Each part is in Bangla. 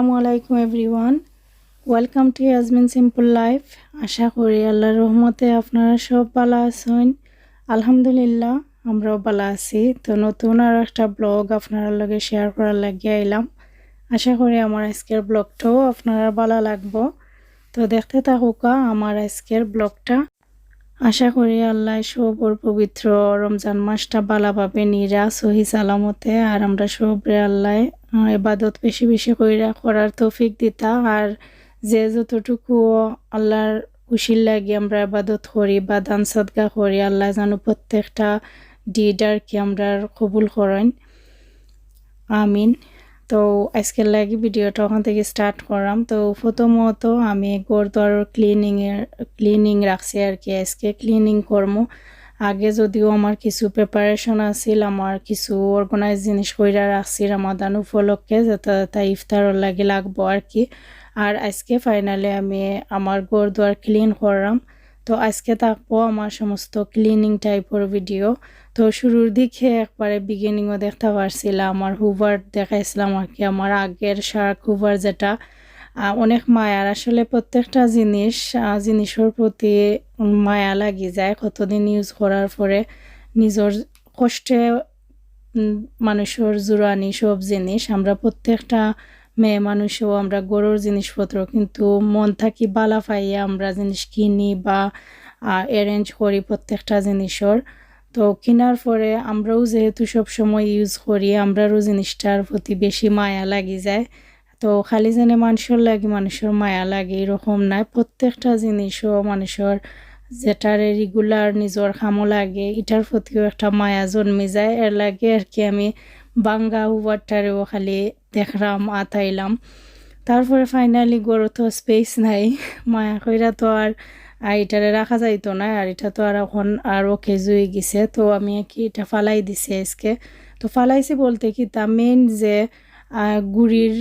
আসসালামু আলাইকুম everyone. Welcome to Yasmin simple life. আশা করি আল্লাহর রহমতে আপনারা সব ভালো আছেন। আলহামদুলিল্লাহ, আমরাও ভালো আছি। তো নতুন আর একটা ব্লগ আপনারা লগে শেয়ার করার লাগিয়ে আইলাম। আশা করি আমার আজকের ব্লগটাও আপনারা ভালো লাগবো। তো দেখতে থাকুকা আমার আজকের ব্লগটা। আশা করি আল্লাহ সবর পবিত্র রমজান মাসটা ভালোভাবে নিরা সহি সালামতে, আর আমরা সবরে আল্লাহ এবাদত বেশি বেশি কইরা করার তৌফিক দিতা। আর যে যতটুকু আল্লাহর খুশির লাগে আমরা এবাদত করি বা দান সদগা করি, আল্লাহ জানো প্রত্যেকটা ডিড আর কি আমরা কবুল করেন। আমিন। তো আজকের লাগে ভিডিওটা ওখান থেকে স্টার্ট করাম। তো প্রথমত আমি গোরদর ক্লিনিংয়ের ক্লিনিং রাখছি আর কি আজকে ক্লিনিং করব আগে যদিও আমার কিছু প্রিপারেশন আছিল, আমার কিছু অর্গানাইজ জিনিস কইরা রাখছি রামাদান উপলক্ষে, যাতে তা ইফতারর লাগে লাগবো আর কি আর আজকে ফাইনালি আমি আমার গোরদুয়ার ক্লিন করলাম তো আজকে থাকব আমার সমস্ত ক্লিনিং টাইপের ভিডিও তো শুরুর দিকে একবারে বিগিনিংও দেখতে পারছিলাম, আমার হুভার দেখাইছিলাম আর কি, আমার আগের শার্ক হুভার যেটা অনেক মায়ার। আসলে প্রত্যেকটা জিনিস জিনিসের প্রতি মায়া লাগি যায় কতদিন ইউজ করার পরে নিজের কষ্টে মানুষের জোরানি সব জিনিস, আমরা প্রত্যেকটা মেয়ে মানুষও আমরা গরুর জিনিসপত্র কিন্তু মন থাকি বালা পাইয়া আমরা জিনিস কিনি বা অ্যারেঞ্জ করি প্রত্যেকটা জিনিসের। তো কেনার পরে আমরাও যেহেতু সব সময় ইউজ করি, আমরারও জিনিসটার প্রতি বেশি মায়া লাগি যায়। তো খালি যেন মানুষের লাগে মানুষের মায়া লাগে এরকম নাই প্রত্যেকটা জিনিসও মানুষের যেটারে রেগুলার নিজের খামো লাগে, এটার প্রতিও একটা মায়া জন্মে যায়। এর লাগে আর কি আমি বাঙ্গা হুবারটারেও খালি দেখলাম, আতাইলাম। তারপরে ফাইনালি গরু তো স্পেস নাই, মায়া কইরা তো আর এটারে রাখা যাইতো না, আর এটা তো আর এখন আর ওকে জুই গেছে। তো আমি কি এটা ফালাই দিছি আজকে। তো ফালাইছি বলতে কি, তা মেন যে গুড়ির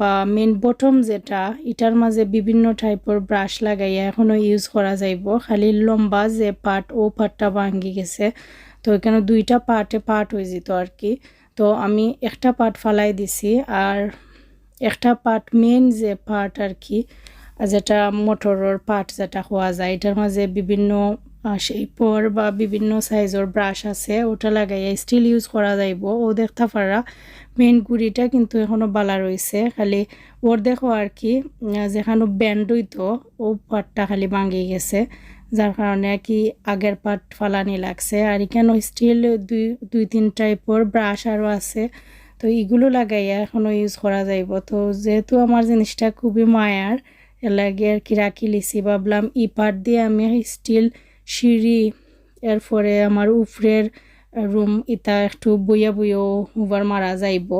বা মেন বটম যেটা, এটার মাঝে বিভিন্ন টাইপের ব্রাশ লাগাইয়া এখনও ইউজ করা যাইব। খালি লম্বা যে পার্ট ও পার্টটা ভাঙ্গি গেছে। তো এখানে দুইটা পার্টে পার্ট হয়ে যেত আর কি। তো আমি একটা পার্ট ফালাই দিছি, আর একটা পার্ট মেন যে পার্ট আর কি যেটা মোটরের পার্ট যেটা হওয়া যায়, এটার মাঝে বিভিন্ন শেপর বা বিভিন্ন সাইজের ব্রাশ আছে, ওটা লাগাইয়া স্টিল ইউজ করা যাইব। ও দেখতে পারা মেন গুড়িটা কিন্তু এখনও বালা রয়েছে খালি ওর দেখো আর কি যেখানে ব্যান্ড হইতো ও পাটটা খালি ভাঙি গেছে, যার কারণে কি আগের পাট ফালানি লাগছে। আর এখানে স্টিল দুই দুই, তিন টাইপের ব্রাশ আরও আছে, তো এগুলো লাগাইয়া এখনও ইউজ করা যাইব। তো যেহেতু আমার জিনিসটা খুবই মায়ার এর লাগে আর কি, রাখি লিছি। ভাবলাম ই পাট দিয়ে আমি স্টিল সিঁড়ি, এরপরে আমার উপরের রুম ইটা একটু বইয়া বইয়াও হুবার মারা যাইব।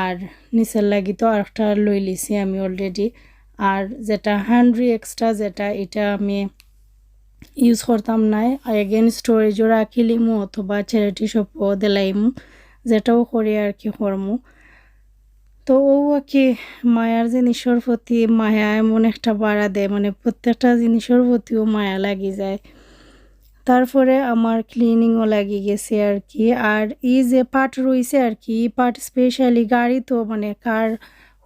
আর নিচের লাগি তো আরেকটা লই লিছি আমি অলরেডি আর যেটা হ্যান্ড্রি এক্সট্রা যেটা, এটা আমি ইউজ করতাম নাই। এগেন স্টোরেজও রাখিলিমু অথবা চ্যারিটি শপও দিলাইমু, যেটাও করি আর কি করমু। তো ও কি মায়ার জিনিসের প্রতি মায়া এমন একটা বাড়া দেয় মানে প্রত্যেকটা জিনিসের প্রতিও মায়া লাগি যায়। তারপরে আমার ক্লিনিংও লাগি গেছে আর কি। আর এই যে পার্ট রয়েছে আর কি পার্ট স্পেশালি গাড়ি তো মানে কার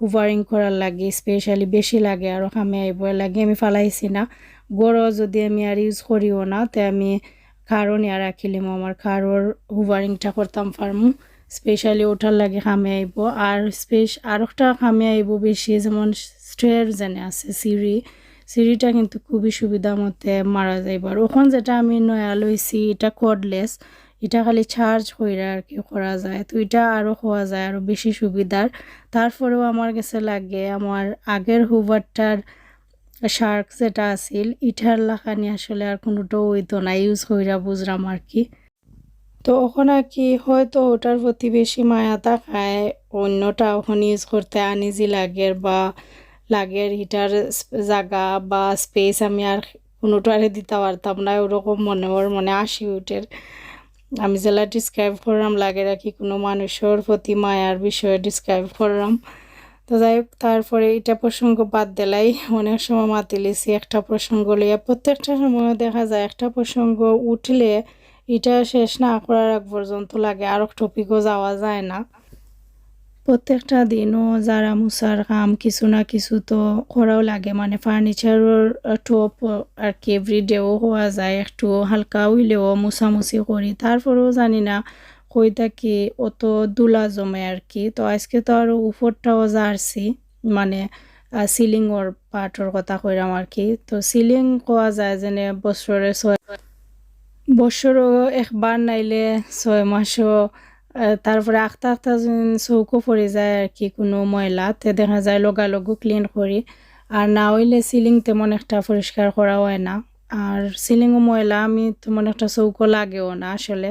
হুভারিং করার লাগে স্পেশালি বেশি লাগে আর আমি আইব লাগে, আমি ফালাইছি না। গড় যদি আমি আর ইউজ করিও না, তে আমি কারও নিয়ে রাখিলিম, আমার কারোর হুভারিংটা করতাম পারমু স্পেশালি ওটার লাগে খামে আইব। আর স্পেশ আর একটা খামে আইব বেশি, যেমন স্টেয়ার যেনে আছে, সিঁড়ি। সিঁড়িটা কিন্তু খুবই সুবিধা মতে মারা যাইবার ওখান যেটা আমি নয়া লইছি, এটা কর্ডলেস এটা খালি চার্জ করে আর কি করা যায়। তো এটা আরও হওয়া যায় আরও বেশি সুবিধার। তারপরেও আমার কাছে লাগে আমার আগের হুভারটার শার্ক যেটা আছিল, ইটার লাখানি আসলে আর কোনোটাও হইতো না ইউজ কইরা বুঝলাম আর কি। তো ওখানে কি হয়তো ওটার প্রতি বেশি মায়া থাকায় অন্যটা ওখানে ইউজ করতে আনিজি লাগের বা লাগের হিটার জায়গা বা স্পেস আমি আর কোনোটারে দিতে পারতাম না, ওরকম মনে, ওর মনে আসি উঠের আমি যেলা ডিসক্রাইব করলাম, লাগে রাখি কোনো মানুষের প্রতি মায়ার বিষয়ে ডিসক্রাইব করলাম। তো যাই হোক, তারপরে এটা প্রসঙ্গ বাদ দিলাই। অনেক সময় মাতিলিছি একটা প্রসঙ্গ লইয়া। প্রত্যেকটা সময় দেখা যায় একটা প্রসঙ্গ উঠলে এটা শেষ না করার এক পর্যন্ত লাগে আরও টপিকও যাওয়া যায় না। প্রত্যেকটা দিনও যারা মুসার কাম কিছু না কিছু তো করাও লাগে মানে ফার্নিচারের টপ আর কি এভরিডেও হওয়া যায়, একটু হালকা হইলেও মুছামুছি করি। তারপরেও জানি না কই থাকি অত দুলা জমে আর কি। তো আজকে তো আরও উপরটাও জারছি মানে সিলিংর পার্টর কথা কইরাম আর কি। তো সিলিং কোয়া যায়, যেনে বছরে ছয় বছরও একবার নাইলে ছয় মাসও তারপরে আখতা আখতা চৌকো পড়ে যায় আর কি, কোনো ময়লা তে দেখা যায় লগালগু ক্লিন করি আর না হইলে সিলিং তেমন একটা পরিষ্কার করা হয় না আর সিলিংও ময়লা, আমি তেমন একটা চৌকো লাগেও না আসলে।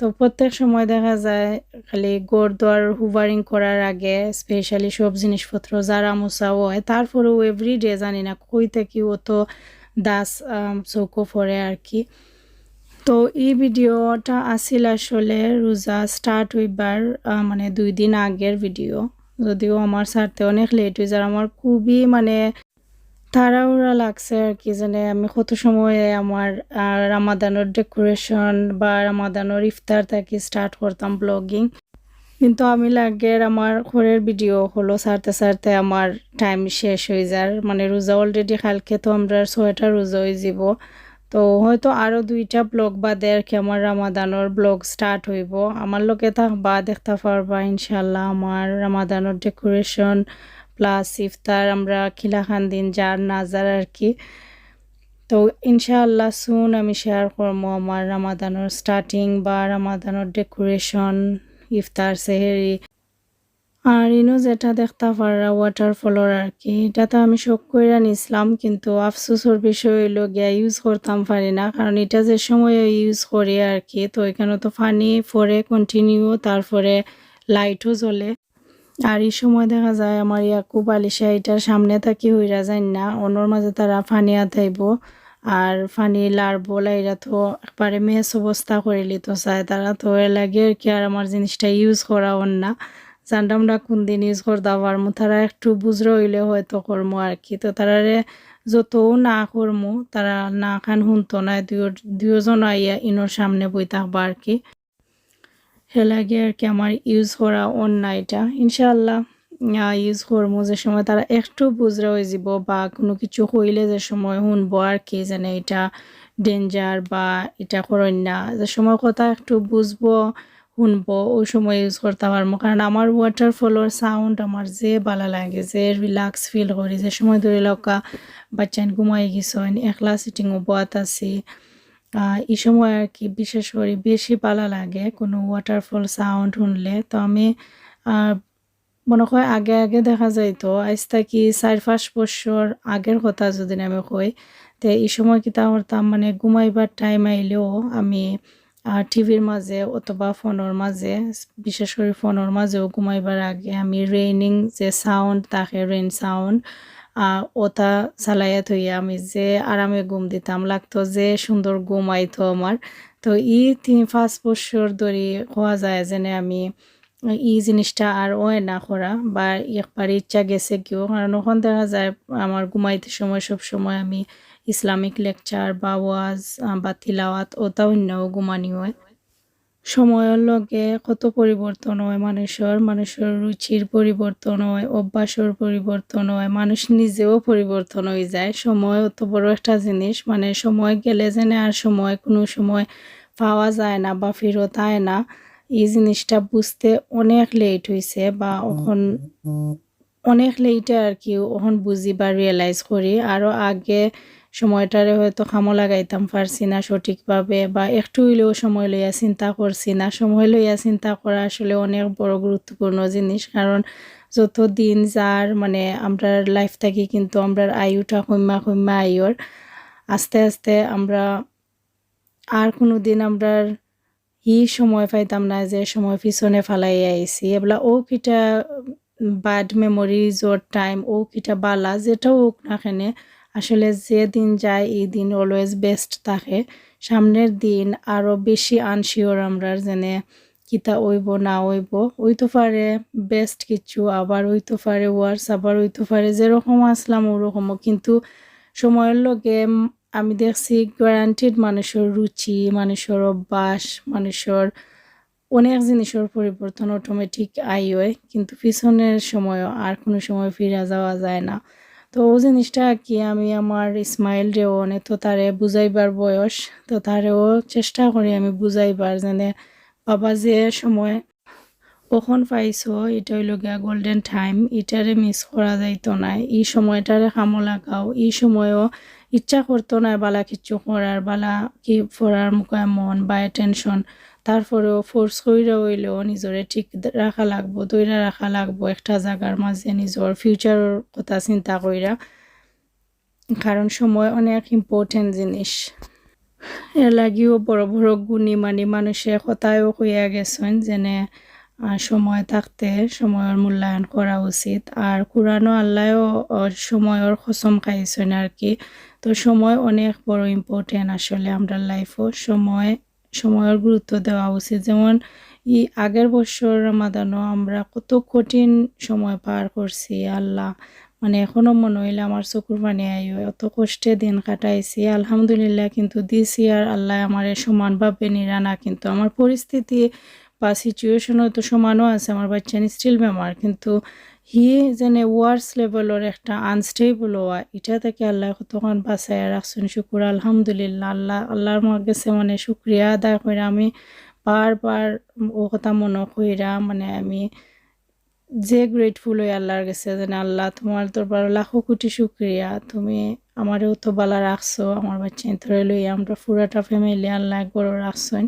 তো প্রত্যেক সময় দেখা যায়, খালি গোড় দোয়ার হুভারিং করার আগে স্পেশালি সব জিনিসপত্র যারা মোছাও হয়। তারপরেও এভরিডে জানি না কই থেকে অত দাস চৌকো পড়ে আর কি। তো এই ভিডিওটা আসিল আসলে রোজা স্টার্ট হইবার মানে দুই দিন আগের ভিডিও। যদিও আমার সারতে অনেক লেট হয়ে যায়, আমার খুবই মানে তাড়াহুড়া লাগছে আর কি জানে আমি কত সময়ে আমার রামাদানের ডেকোরেশন বা রামাদানের ইফতার থাকি স্টার্ট করতাম ব্লগিং কিন্তু আমি লাগের আমার ঘরের ভিডিও হলো সারতে সারতে আমার টাইম শেষ হয়ে যায়। মানে রোজা অলরেডি কালকে তো আমরা ছয়টা রোজা হয়ে যাব তো হয়তো আরও দুইটা ব্লগ আর কি আমার রামাদানোর ব্লগ স্টার্ট হইব। আমার লোকে থাকবা দেখতে পারবা ইনশাল্লাহ আমার রামাদানোর ডেকোরেশন প্লাস ইফতার, আমরা খিলাখান দিন যার নাজার আর কি। তো ইনশাআল্লাহ সুন আমি শেয়ার করব আমার রামাদানোর স্টার্টিং বা রামাদানোর ডেকোরেশন ইফতার, সেহেরি। আর ইনো যেটা দেখতে পারা ওয়াটারফলর আর কি এটা তো আমি শখ করে নিছিলাম, কিন্তু আফসোসের বিষয় হইল গিয়া ইউজ করতাম পারি না, কারণ এটা যে সময় ইউজ করি আর কি, তো এখানে তো পানি পরে কন্টিনিউ তারপরে লাইটও জ্বলে। আর এই সময় দেখা যায় আমার ইয়াকু বালিশা এটার সামনে থাকি হইরা যায় না, অন্যর মাঝে তারা ফানি আথাইব, আর ফানি লাড়বো লাইরা তো একবারে মেস অবস্থা করে লিত চায়, তারা তো এর লাগে আর কি, আর আমার জিনিসটা ইউজ করা অন না। জানডামরা কোন ইউজ করতে পারমু তারা একটু বুঝরো হইলে হয়তো করমু আর কি। তো তারারে যতও না করমু তারা না খান শুনতো না দুজন আইয়া ইনোর সামনে বই থাকবা আর কি। সে লাগে আর কি আমার ইউজ করা অন্য এটা ইনশাল্লাহ ইউজ করব যে সময় তারা একটু বুঝরা হয়ে যাব বা কোনো কিছু হইলে যে সময় শুনব আর কি, যেন এটা ডেঞ্জার বা এটা করেন না যে সময় কথা একটু বুঝব শুনব, ওই সময় ইউজ করতে পারব কারণ আমার ওয়াটারফলের সাউন্ড আমার যে ভালো লাগে, যে রিল্যাক্স ফিল করি, যে সময় ধরে লকা বাচ্চান ঘুমাই গেছেন একলা সিটিং বোয়াত আছি এই সময় আর কি বিশেষ করে বেশি ভালো লাগে কোনো ওয়াটারফল সাউন্ড শুনলে। তো আমি মনে হয় আগে আগে দেখা যাইতো, আজ থাকি চার পাঁচ বছর আগের কথা যদি আমি কই, তো এই সময় কিতা করতাম মানে ঘুমাইবার টাইম আইলেও আমি টিভির মাঝে অথবা ফোনের মাঝে, বিশেষ করে ফোনের মাঝেও ঘুমাইবার আগে আমি রেইনিং যে সাউন্ড থাকে রেইন সাউন্ড ওটা চালাইয়া থইয়া আমি যে আরামে ঘুম দিতাম, লাগতো যে সুন্দর ঘুম আইতো আমার। তো ই তিন, পাঁচ বছর ধরে হওয়া যায় যেনে আমি ই জিনিসটা আর ওয়ে না করা, বা একবার ইচ্ছা গেছে কেউ কারণ ওখান দেখা যায় আমার ঘুমাইতে সময় সব সময় আমি ইসলামিক লেকচার বা ওয়াজ বা তিলাওয়াত ওটা অন্যও ঘুমানি হয়। সময়ের লগে কত পরিবর্তন হয়? মানুষের মানুষের রুচির পরিবর্তন হয়, অভ্যাসের পরিবর্তন হয়, মানুষ নিজেও পরিবর্তন হয়ে যায়। সময় অত বড় একটা জিনিস মানে সময় গেলে যেন আর সময়, কোনো সময় পাওয়া যায় না বা ফেরত আয় না। এই জিনিসটা বুঝতে অনেক লেট হয়েছে বা এখন অনেক লেটে আর কি ওখন বুঝি বা রিয়েলাইজ করি। আরও আগে সময়টারে হয়তো খামো লাগাইতাম, পারছি না সঠিকভাবে বা একটু হইলেও সময় লইয়া চিন্তা করছি না। সময় লইয়া চিন্তা করা আসলে অনেক বড় গুরুত্বপূর্ণ জিনিস, কারণ যত দিন যার মানে আমরা লাইফ থাকি কিন্তু আমরা আয়ুটা কমা কমা আয়ুর। আস্তে আস্তে আমরা আর কোনো দিন আমরা ই সময় পাইতাম না যে সময় পিছনে ফালাই আইছি। এগুলা ও কিটা ব্যাড মেমোরিজর টাইম ও কিটা বালা, যেটা হোক না কেনে আসলে যে দিন যায়, এই দিন অলওয়েজ বেস্ট থাকে। সামনের দিন আরও বেশি আনশিওর আমরা যেনে কিতা ওইব না ওইব ওইতো পারে বেস্ট কিছু, আবার ওইতো পারে ওয়ার্স আবার ওইতো পারে যেরকম আসলাম ওরকমও। কিন্তু সময়ের লগে আমি দেখছি গ্যারান্টিড মানুষের রুচি, মানুষের অভ্যাস, মানুষের অনেক জিনিসের পরিবর্তন অটোমেটিক আই হয়। কিন্তু পিছনের সময়ও আর কোনো সময় ফিরে যাওয়া যায় না। তো ও জিনিসটা কি, আমি আমার ইসমাইল রেও অনেক তো তারে বুঝাইবার বয়স, তো তারেও চেষ্টা করি আমি বুঝাইবার, যেনে বাবা যে সময় কখন পাইছো, এটা হইল গিয়া গোল্ডেন টাইম এটারে মিস করা যাইতো না এই সময়টারে কামো লাগাও এই সময়ও ইচ্ছা করতো না বালা কিচ্ছু করার, বালা কি পড়ার মুখে মন বা টেনশন তারপরেও ফোর্স কইরা হইলেও নিজরে ঠিক রাখা লাগবো, দইরা রাখা লাগবো একটা জায়গার মাঝে নিজের ফিউচারের কথা চিন্তা কইরা। কারণ সময় অনেক ইম্পর্টেন্ট জিনিস। এর লাগিও বড় বড় গুণী মানি মানুষে কথায়ও কইয়া গেছেন যেনে সময় থাকতে সময়ের মূল্যায়ন করা উচিত। আর কোরআনও আল্লাহও সময়ের কসম খাইছেন আর কি। তো সময় অনেক বড় ইম্পর্টেন্ট আসলে আমরা লাইফও সময় সময়ের গুরুত্ব দেওয়া উচিত। যেমন, ই আগের বছর রমাদানও আমরা কত কঠিন সময় পার করছি, আল্লাহ। মানে এখনও মনে হইলে আমার চকুর পানি আইও, এত কষ্টে দিন কাটাইছি। আলহামদুলিল্লাহ কিন্তু দিস ইয়ার আল্লাহ আমার সমানভাবে নিরানা কিন্তু আমার পরিস্থিতি বা সিচুয়েশনও তো সমানও আছে, আমার বাচ্চা স্টিল বেমার। কিন্তু হি যেনে ওয়ার্স লেভেলের একটা আনস্টেবল হওয়া এটা থেকে আল্লাহ কতক্ষণ বাঁচায় রাখছেন শুকুর আলহামদুলিল্লাহ। আল্লাহ আল্লাহর মা গেছে মানে শুক্রিয়া আদায় করে আমি বারবার ও কথা মনে কইরা মানে আমি যে গ্রেটফুল হয়ে আল্লাহর কাছে যেন আল্লাহ তোমার দরবার লাখো কোটি শুক্রিয়া তুমি আমারও তো বালা রাখছো আমার বাচ্চা ধরে লই আমরা পুরাটা ফ্যামিলি আল্লাহ গড় রাখছেন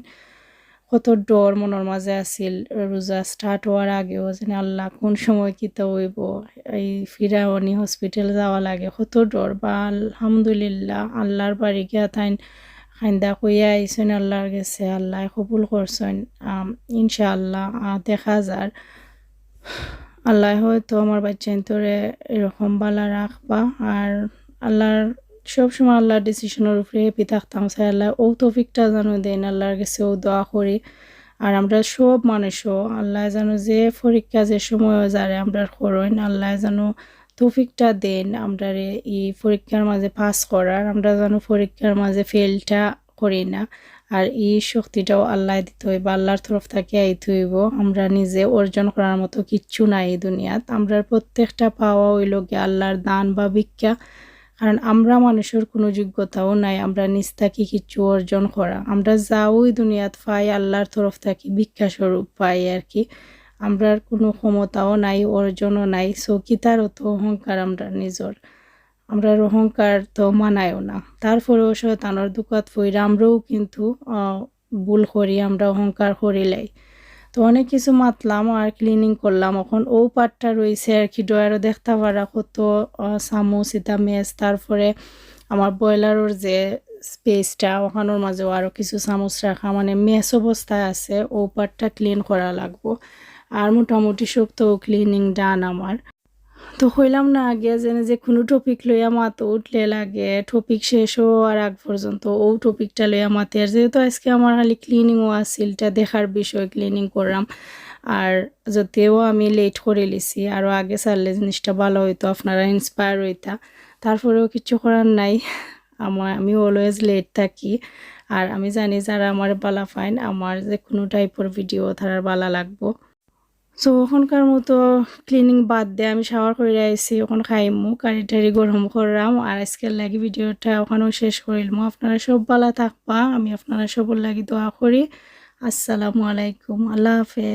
কত ডর মনের মাঝে আছিল, রোজা স্টার্ট হওয়ার আগেও যেন আল্লাহ কোন সময় কিতা হইব, এই ফিরাওয়ানি হসপিটাল যাওয়া লাগে, কত ডর। বা আলহামদুলিল্লাহ আল্লাহর বাড়ি গিয়া তাইন খাইন্দা কইয়া আইসেন, আল্লাহর গেছে আল্লাহ কবুল করছেন ইনশাআল্লাহ দেখা যার। আল্লাহ হয়তো আমার বাচ্চা তোরে এরকম বালা রাখবা, আর আল্লাহর সবসময় আল্লাহর ডিসিশনের উপরে হেপি থাকতাম চাই আল্লাহ ও তৌফিকটা যেন দেন, আল্লাহর কাছে ও দোয়া করি। আর আমরা সব মানুষও, আল্লাহ যেন যে পরীক্ষা যে সময় যারে আমরা করেন, আল্লাহ যেন তৌফিকটা দেন আমরা এই পরীক্ষার মাঝে পাস করার, আমরা যেন পরীক্ষার মাঝে ফেলটা করি না। আর এই শক্তিটাও আল্লাহ দিতে হইব, আল্লাহর তরফ থেকে আইতে হইব। আমরা নিজে অর্জন করার মতো কিচ্ছু নাই এই দুনিয়াত। আমরা প্রত্যেকটা পাওয়া হইল গিয়ে আল্লাহর দান বা ভিক্ষা। কারণ আমরা মানুষের কোনো যোগ্যতাও নাই, আমরা নিজ থাকি কিছু অর্জন করা। আমরা যা ওই দুনিয়াত পাই, আল্লাহর তরফ থাকি ভিক্ষা স্বরূপ পাই আর কি। আমরার কোনো ক্ষমতাও নাই, অর্জনও নাই চকিতারও তো অহংকার আমরা নিজর। আমরা অহংকার তো মানায়ও না। তারপরেও শয়তানোর দুকাত ফইরা আমরাও কিন্তু ভুল করি, আমরা অহংকার করিলাই তো অনেক কিছু মাতলাম আর ক্লিনিং করলাম। এখন ও পাটটা রয়েছে আর কি ডয়ারও দেখতে পারা কত চামচ ইতা মেস তারপরে আমার ব্রয়লারের যে স্পেসটা ওখানোর মাঝেও আরও কিছু চামচ রাখা। মানে মেস অবস্থায় আছে, ও পাটটা ক্লিন করা লাগবো। আর মোটামুটি সব তো ক্লিনিং ডান আমার। তো হইলাম না আগে যেন যে কোনো টপিক লইয়া মাতো উঠলে লাগে। টপিক শেষ হওয়ার আগ পর্যন্ত ও টপিকটা লইয়া মাতে। আর যেহেতু আজকে আমার খালি ক্লিনিংও আসিলটা দেখার বিষয় ক্লিনিং করলাম। আর যদিও আমি লেট করে লিছি আরও আগে চাললে জিনিসটা ভালো হইতো, আপনারা ইন্সপায়ার হইতা। তারপরেও কিছু করার নাই। আমার আমি অলওয়েজ লেট থাকি। আর আমি জানি যারা আমার বালা ফাইন আমার যে কোনো টাইপের ভিডিও তারার বালা লাগবো। সো ওখানকার মতো ক্লিনিং বাদ দিয়ে আমি শাওয়ার করে আইসি ওখান খাইমু, কারি টারি গরম করলাম, আর আজকের লাগি ভিডিওটা ওখানেও শেষ করিলাম আপনারা সব ভালো থাকবা, আমি আপনারা সবর লাগি দোয়া করি। আসসালামু আলাইকুম, আল্লাহ হাফেজ।